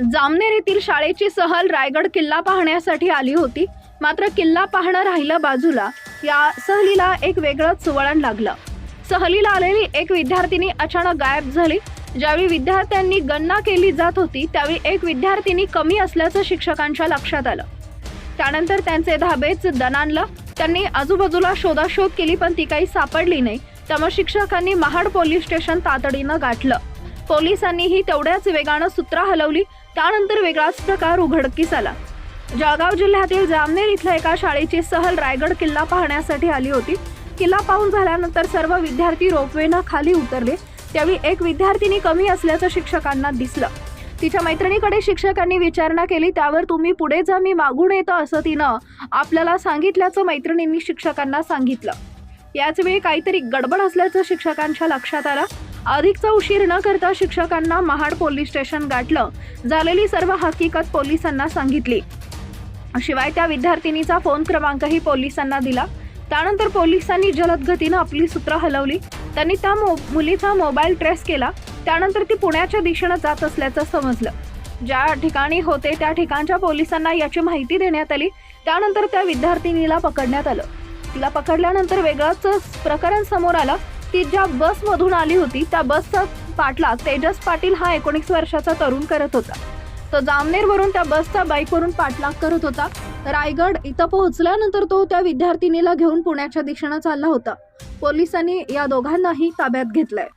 जामनेर येथील शाळेची सहल रायगड किल्ला पाहण्यासाठी आली होती. मात्र किल्ला पाहणं राहिलं बाजूला. या सहलीला एक वेगळंच वळण लागलं. सहलीला आलेली एक विद्यार्थिनी अचानक गायब झाली. ज्यावेळी विद्यार्थ्यांनी गणना केली जात होती त्यावेळी एक विद्यार्थिनी कमी असल्याचं शिक्षकांच्या लक्षात आलं. त्यानंतर त्यांचे धाबेच दणानलं त्यांनी आजूबाजूला शोधाशोध केली पण ती काही सापडली नाही. त्यामुळे शिक्षकांनी महाड पोलीस स्टेशन तातडीनं गाठलं. पोलिसांनीही तेवढ्याच वेगानं सूत्र हलवली. त्यानंतर वेगळाच प्रकार उघडकीस आला. जळगाव जिल्ह्यातील जामनेर इथल्या एका शाळेची सहल रायगड किल्ला पाहण्यासाठी आली होती. किल्ला पाहून झाल्यानंतर सर्व विद्यार्थी रोपवेनं खाली उतरले. त्यावेळी एक विद्यार्थिनी कमी असल्याचं शिक्षकांना दिसलं. तिच्या मैत्रिणीकडे शिक्षकांनी विचारणा केली त्यावर तुम्ही पुढे जा मी मागून येतो असं तिनं आपल्याला सांगितल्याचं मैत्रिणींनी शिक्षकांना सांगितलं. याचवेळी काहीतरी गडबड असल्याचं शिक्षकांच्या लक्षात आलं. अधिकचा उशीर न करता शिक्षकांना महाड पोलीस स्टेशन गाठलं. झालेली सर्व हकीकत पोलिसांना सांगितली. शिवाय त्या विद्यार्थिनीचा फोन क्रमांकही पोलिसांना दिला. त्यानंतर पोलिसांनी जलद गतीनं आपली सूत्र हलवली. त्यांनी त्या मो मुलीचा मोबाईल ट्रेस केला. त्यानंतर ती पुण्याच्या दिशेनं जात असल्याचं समजलं. ज्या ठिकाणी होते त्या ठिकाणच्या पोलिसांना याची माहिती देण्यात आली. त्यानंतर त्या विद्यार्थिनीला पकडण्यात आलं. तिला पकडल्यानंतर वेगळंच प्रकरण समोर आलं. ती ज्या बसमधून आली होती त्या बसचा पाठलाग तेजस पाटील हा एकोणीस वर्षाचा तरुण करत होता. तो जामनेरवरून त्या बसचा बाईकवरून पाठलाग करत होता. रायगड इथं पोहोचल्यानंतर तो त्या विद्यार्थिनीला घेऊन पुण्याच्या दिशेनं चालला होता. पोलिसांनी या दोघांनाही ताब्यात घेतलंय.